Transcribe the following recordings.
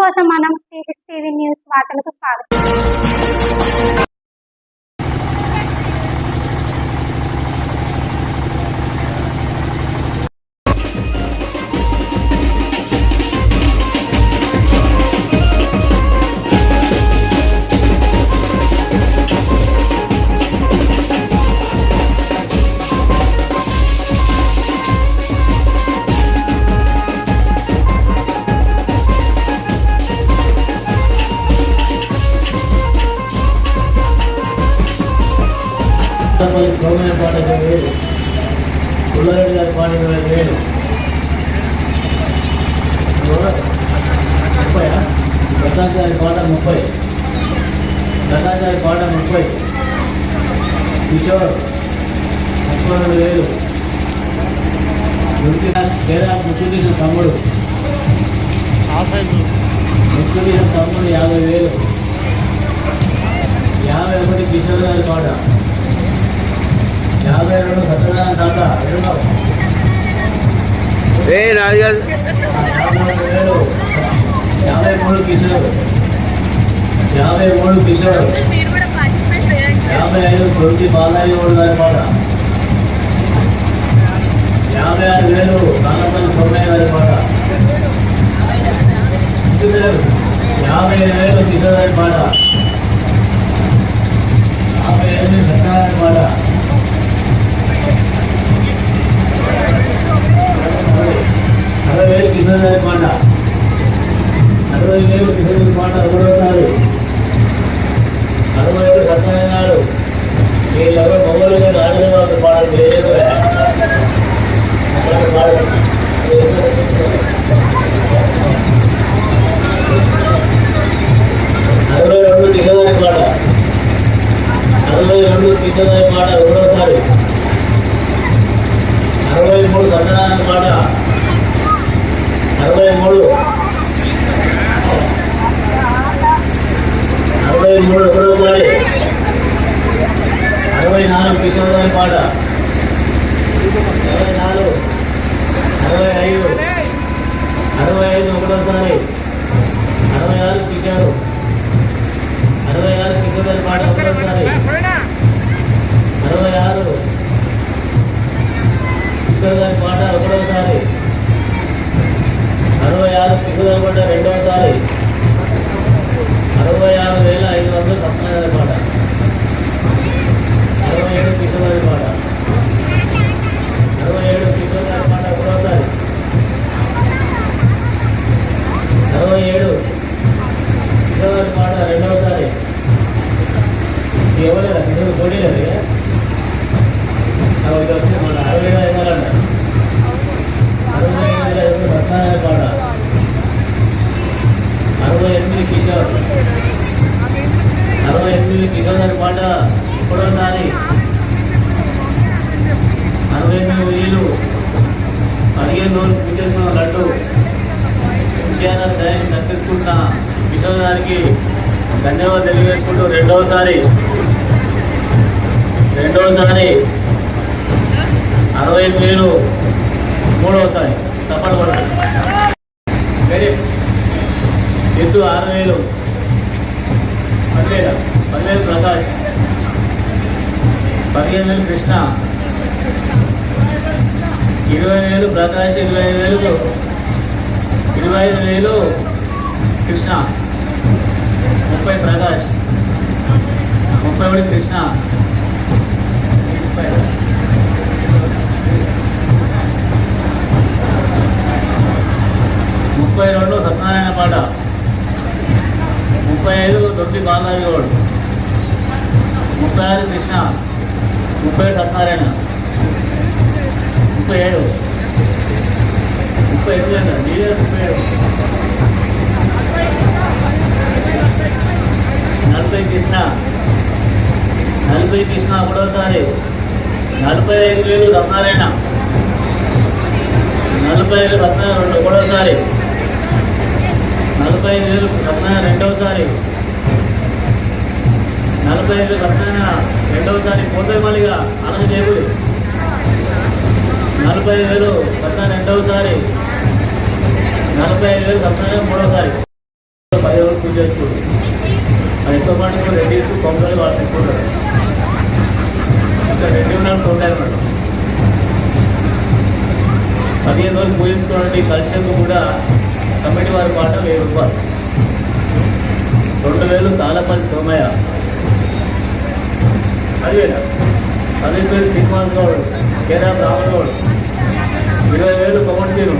కోసం మనం three six TV news వార్తలకు స్వాగతం. పల్లి సోమయ్య పాట ఇరవై వేలు పుల్లారెడ్డి గారి పాట ఇరవై వేలు. ముప్పై ప్రకాష్ గారి పాట ముప్పై. ప్రకాష్ గారి పాట ముప్పై. కిషోర్ ముప్పై రెండు వేలు. మృతి పేరా తమ్ముడు. ముత్తుదీసిన తమ్ముడు యాభై వేలు. యాభై ఒకటి కిషోర్ గారి పాట. యాభై రెండు సత్యనారాయణ తాత ఎన్నో ఏ నాది కాదు యాభై రెండు వేలు యాభై మూడు కిషోర్ యాభై మూడు కిషోర్ మీరు కూడా పార్టిసిపేట్ చేయండి యాభై ఐదు తొమ్మిది బాలాజీ ఓడి గారి పాట యాభై ఆరు వేలు కాలపల్లి సోమయ్య గారి పాట యాభై ఐదు వేలు కిషోర్ గారి పాట యాభై ఐదు సత్యనారాయణ పాట అరవై వేలు కిషోర్ గారి అరవై వేలు కిషోర్ గారి పాట అరవై అరవై ఏడు సత్యనారాయణ ఎవరైనా కిషోర్ పోటీ లేదు వచ్చి మన అరవై ఏడు ఐదాలంట అరవై ఏడు ఐదు వందలు సత్యనారాయణ పాట అరవై ఎనిమిది కిషోర్ అరవై ఎనిమిది కిషోర్ గారి పాట ఇప్పుడోసారి అరవై ఎనిమిది వేలు పదిహేను రోజులు పూజేస్తున్న లడ్డు విజయాన్ని దయాన్ని దక్కించుకుంటున్న కిషోర్ గారికి ధన్యవాదాలు తెలియజేసుకుంటూ రెండవసారి రెండవసారి అరవై వేలు మూడవసారి తప్పని పడుతుంది ఎద్దు ఆరు వేలు. పదివేల. పదివేలు ప్రకాష్. పదిహేను వేలు కృష్ణ. ఇరవై వేలు ప్రకాష్ ఇరవై వేలు ఇరవై ఐదు వేలు కృష్ణ. ముప్పై ప్రకాష్. ముప్పై ఒకటి కృష్ణ. ముప్పై. రెండు సత్యనారాయణ పాట. ముప్పై ఐదు దొడ్డి బాలాజీ రోడ్. ముప్పై ఆరు కృష్ణ. ముప్పై ఏడు సత్యనారాయణ. ముప్పై ఏడు. ముప్పై ఎనిమిది అంట మీరే ముప్పై ఏడు. నలభై కృష్ణ. నలభై కృష్ణ కూడా ఒకసారి నలభై ఐదు వేలు సత్యనారాయణ నలభై ఐదు సత్యనారాయణ రెండు ఒకటోసారి నలభై ఐదు వేలు సత్యనారాయణ రెండవసారి నలభై ఐదు సత్యనారాయణ రెండవసారి పోతే మళ్ళీగా అలాగే చేయకూడదు నలభై ఐదు వేలు సత్యనారాయణ రెండవసారి నలభై ఐదు వేలు సత్యనారాయణ మూడవసారి పూజ చేసుకుంటారు అది ఎక్కువ మటుకు రెడ్డిస్ కొంగలు వాళ్ళు తీసుకుంటారు ఇంకా రెడ్డి ఉన్నాడు పదిహేను రోజులు పూజించుకున్నటువంటి కల్చర్కు కూడా కమిటీ వారి పాట వెయ్యి రూపాయలు రెండు వేలు తాళపల్లి సోమయ్య పదివేల పదిహేను వేలు శ్రీనివాస్ గౌడ్ కేదార్ రామన్ గౌడ్ ఇరవై వేలు పవన్ సీను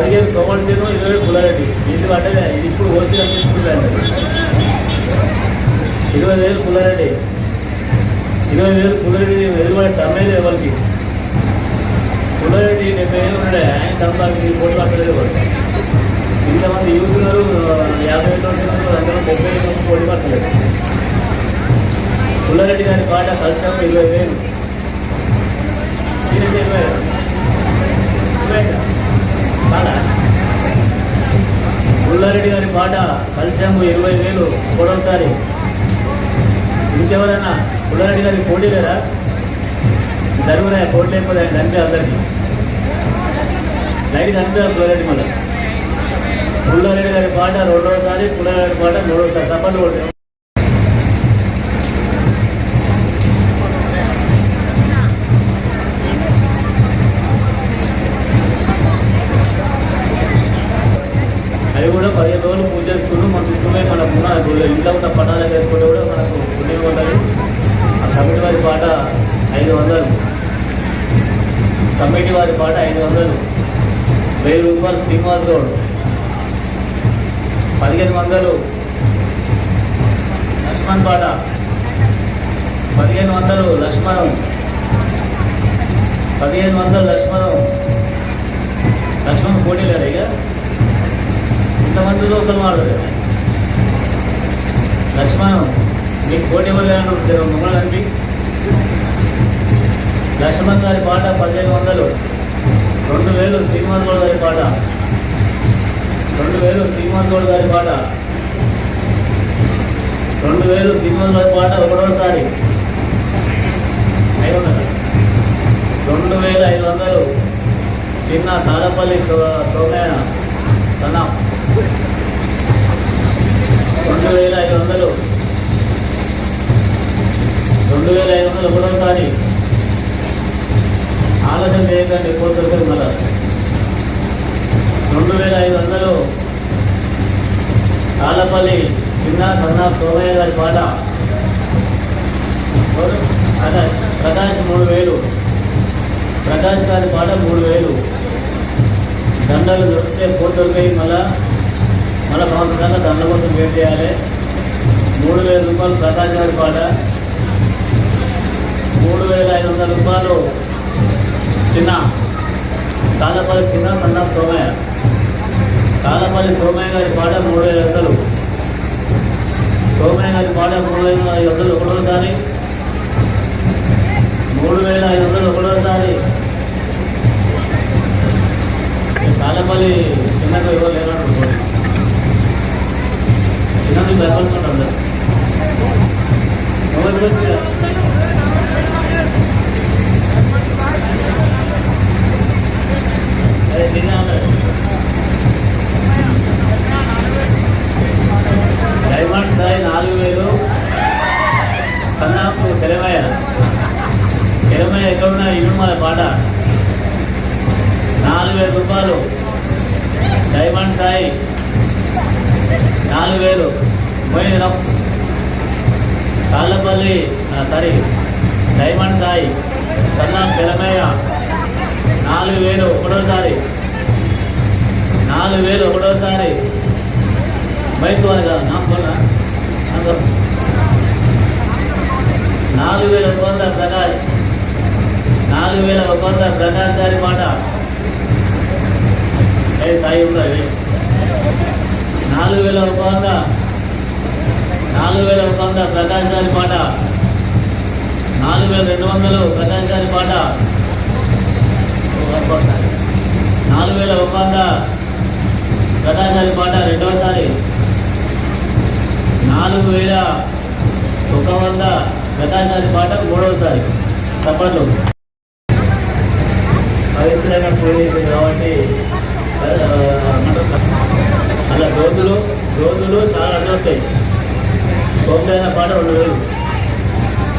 పదిహేను పవన్ సీను ఇరవై వేలు పుల్లారెడ్డి ఇది పడ్డదే ఇది ఇప్పుడు వచ్చి అనిపిస్తుందండి ఇరవై వేలు పుల్లారెడ్డి ఇరవై వేలు పుల్లారెడ్డి ఎదురుపడే తమ్మేది ఎవరికి? పుల్లారెడ్డి డెబ్బై వేలు ఉండే ఆయన తమ్మాకి కోట్లు పట్టలేదు ఇంతమంది యువకులు యాభై వేలు అందరూ డెబ్బై వేలు కోటి పట్టలేదు పుల్లారెడ్డి గారి పాట కలిసాము ఇరవై వేలు. ఈయనకి ఇరవై ఇరవై పాట పుల్లారెడ్డి గారి పాట కలిసాము ఇరవై వేలు మూడవసారి ఇంకెవరన్నా పుల్లారెడ్డి గారికి పోటీ లేదా? జరుగురా పోటీ లేకపోతే ఆయన కనిపే అందరికీ లైట్ కనిపించాలి పుల్లారెడ్డి మళ్ళీ. పుల్లారెడ్డి గారి పాట రెండవసారి పుల్లారెడ్డి పాట మూడవసారి తప్పని అవి కూడా పదిహేను రోజులు పూజ చేసుకుంటూ మనకు ఇష్టమే మన పునః ఇంట్లో ఉన్న పటాలు వేసుకుంటే కూడా మనకు పుణ్యం ఉంటుంది. ఆ కమిటీ వారి పాట ఐదు వందలు. కమిటీ వారి పాట ఐదు వందలు. వెయ్యి రూపాయలు శ్రీనివాస్ గౌడ్. పదిహేను వందలు. లక్ష్మణ్ పాట. పదిహేను వందలు లక్ష్మణం. పదిహేను వందలు లక్ష్మణం. లక్ష్మణ్ పోటీ ఇక? ఇంతమంది ఒకరు మాట్లాడారు లక్ష్మణం మీకు కోటి ఇవ్వలేదు మమ్మల్ని లక్ష్మణ్ గారి పాట పదిహేను వందలు. రెండు వేలు శ్రీమాన్ గౌడ్ గారి పాట. రెండు వేలు శ్రీనివాస్ గౌడ్ గారి పాట. రెండు వేలు శ్రీనివాస్ గారి పాట ఒకటోసారి. ఐదు వందలు. రెండు వేల ఐదు వందలు. చిన్న తాళపల్లి సో- సోమయ్య సన్నా. రెండు వేల ఐదు వందలు. రెండు వేల ఐదు వందలు ఒకటోసారి ఆలోచన చేయకండి ఎక్కువ మన రెండు వేల ఐదు వందలు తాళపల్లి చిన్న సన్న సోమయ్య గారి పాట. ప్రకాష్ మూడు వేలు. ప్రకాష్ గారి పాట మూడు వేలు. దండలు దొరికితే ఫోన్ మళ్ళా మళ్ళీ సంవత్సరాల దండల కోసం వెయిట్ చేయాలి. మూడు వేల రూపాయలు ప్రకాష్ గారి పాట. మూడు వేల ఐదు వందల రూపాయలు చిన్న. కాళ్ళపల్లి చిన్న సన్న సోమయ్య. కాళ్ళపల్లి సోమయ్య గారి పాట మూడు వేల వందలు. సోమయ్య గారి పాట మూడు వేల ఐదు వందలు ఒకటోసారి మూడు వేల ఐదు వందలు ఒకటోసారి కాళ్ళపల్లి చిన్నగా ఎవరు এখানে ব্যবহার করা ప్రకాష్ గారి పాట. నాలుగు వేల రెండు వందలు ప్రకాష్ గారి పాట. నాలుగు వేల ఒక వంద ప్రకాష్ గారి పాట రెండవసారి. నాలుగు వేల ఒక వంద ప్రకాష్ గారి పాట మూడవసారి. తప్పట్లు పవిత్రమైన పూజ కాబట్టి అలా రోజులు రోజులు చాలా అడ్డొస్తాయి తొమ్మిదైన పాట రెండు వేలు.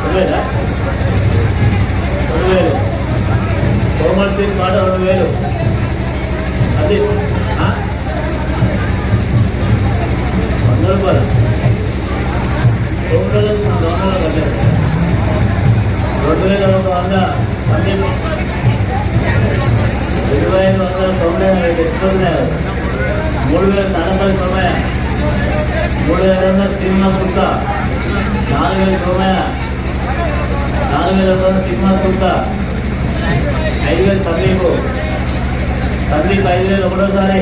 తొమ్మిదా రెండు వేలు. కోమల్ సింగ్ పాట రెండు వేలు. అది వంద రూపాయలు? తొమ్మిది రోజులు దొంగలు కట్టారు. రెండు వేల ఒక వంద మంది ఇరవై ఐదు వందల తొమ్మిది ఐదు ఎక్కువ మూడు వేల నలభై తొమ్మిది మూడు వేల కుక్క నాలుగు వేల తొంభై నాలుగు వేల వందల సినిమా కుక్క ఐదు వేల సందీపు సందీప్ ఐదు వేలు ఒకటోసారి.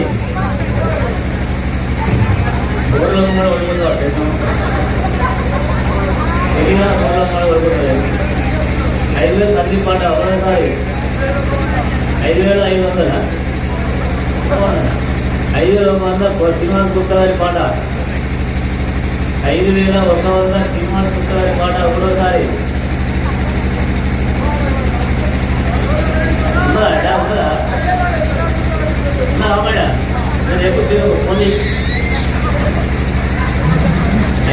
ఊర్లో కూడా పడుకుంటారు తెలియదా ఊర్లో కూడా ఐదు వేలు సందీప్ పాట ఒకటోసారి. ఐదు వేల ఐదు వందల? ఐదు వేల ఒక వంద సినిమా పాట. ఐదు వేల ఒక వంద సినిమా కుక్కవారి పాట ఒకటోసారి ఉందా ఎడా ఉందా ఉన్నా అమ్మాడా నేను ఎప్పుడు ఫోన్ చేయి.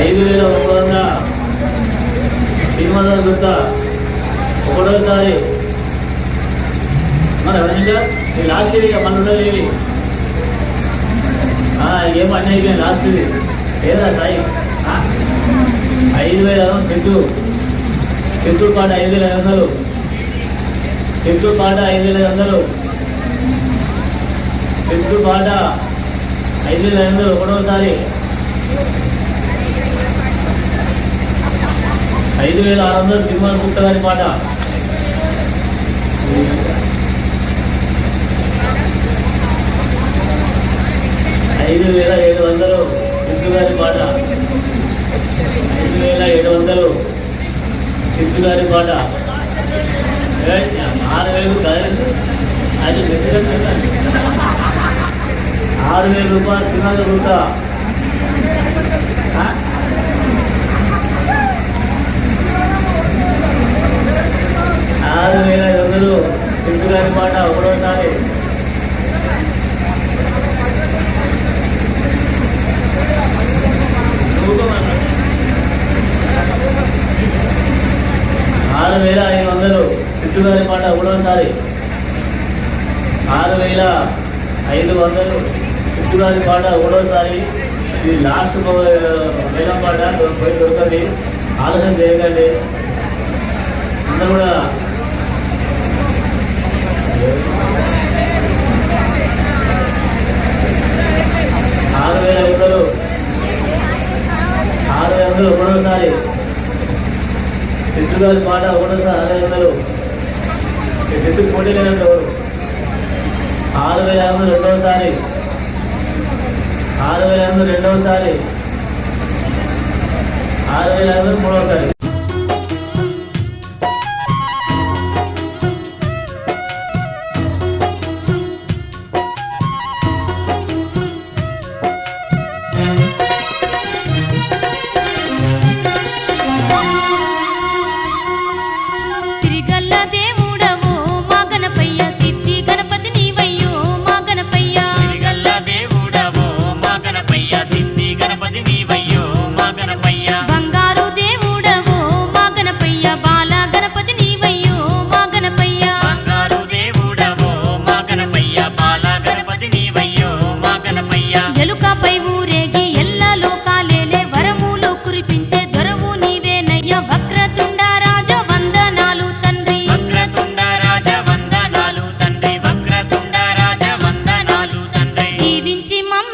ఐదు వేల ఒక వంద సినిమా గుర్తా ఒకటోసారి మరి ఎవరైనా ఈ లాస్ట్ ఇది ఇక మన ఉండదు ఇవి ఏమో అన్నీ అయిపోయాయి లాస్ట్ ఇది ఏదా సాయి ఆ? ఐదు వేల చెట్టు చెట్టు పాట ఐదు వేల ఐదు వందలు బాట ఐదు వేల ఐదు వందలు. చెట్టు పాట ఐదు వేల ఐదు వందలు ఒకటోసారి. ఐదు వేల ఆరు వందలు తిరుమల గుట్ట గారి పాట ఐదు వేల ఏడు వందలు సిద్ధు గారి పాట ఐదు వేల ఏడు వందలు సిద్ధు గారి పాట ఆరు వేలు కాదు. అది వ్యతిరేకం ఆరు వేల రూపాయలు తిరుమల గుట్ట ఆ? ఆరు వేల ఐదు వందలు సిద్ధు గారి పాట ఒకటోసారి ఆరు వేల ఐదు వందలు చిట్టుగారి పాట ఒకటోసారి ఆరు వేల ఐదు వందలు చిట్టుగారి పాట ఒకటోసారి ఇది లాస్ట్ వేలం పాట పోయి దొరకండి ఆలోచన చేయకండి. అందరూ కూడా ఆరు వేల ఒకటలు ఆరు వేల వందలు ఒకటోసారి సిద్ధు గారి పాట ఒకటోసారి ఆరు వేల వందలు ఈ సిద్ధు పోటీ లేదంటే ఆరు వేల వందలు రెండోసారి. ఆరు వేల ఎనిమిది రెండవసారి. ఆరు వేల ఎనిమిది మూడవసారి.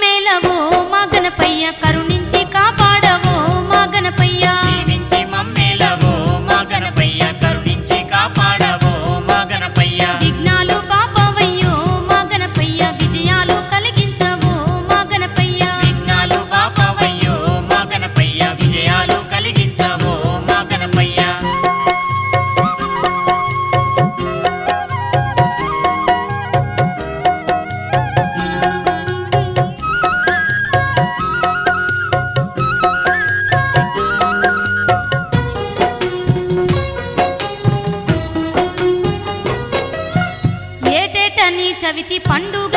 మెలవో సవితి పండుగ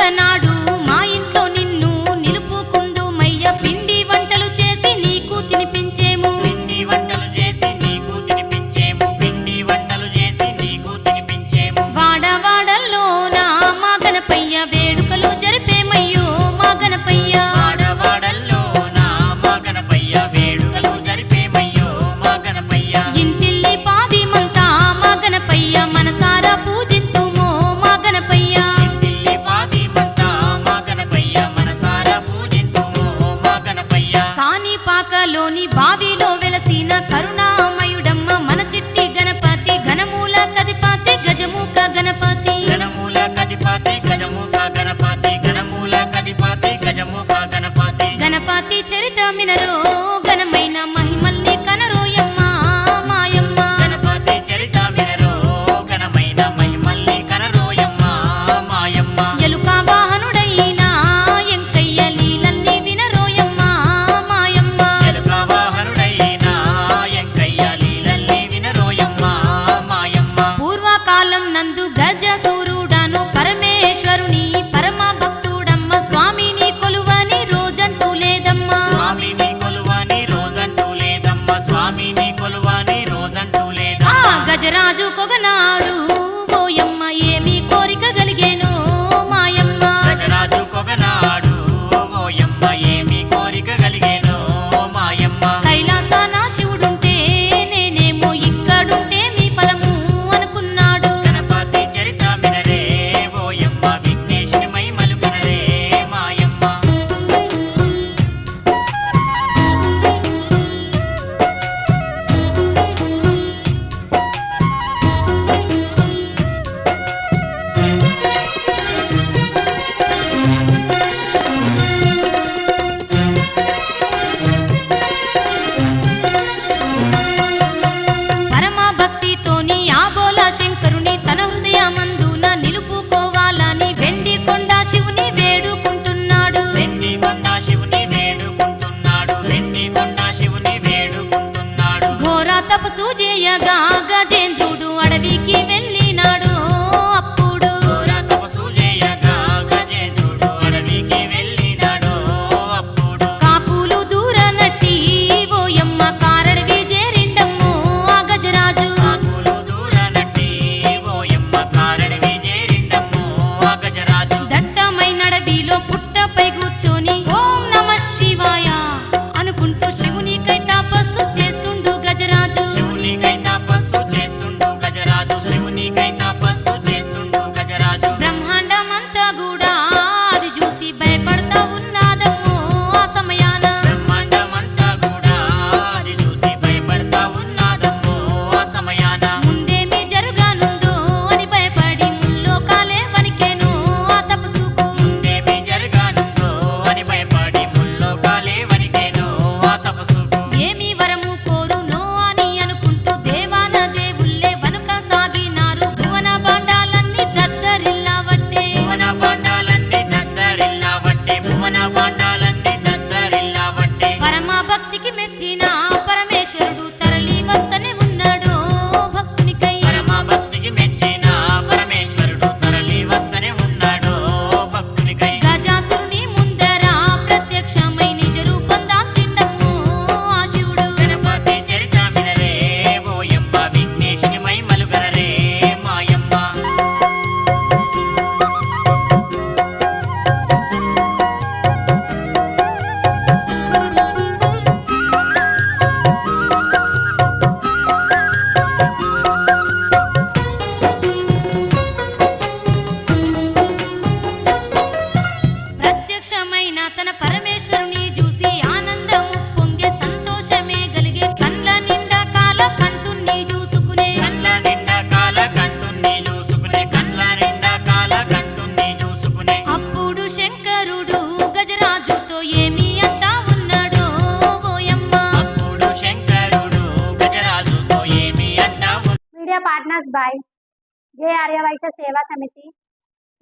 రాష్ట్ర సేవా సమితి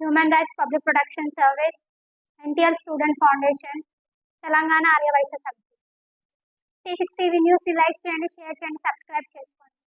human rights public protection service NTL student foundation Telangana Aryavysya సమితి టీ సిక్స్ టీవీ న్యూస్ని లైక్ చేయండి షేర్ చేయండి సబ్స్క్రైబ్ చేసుకోండి.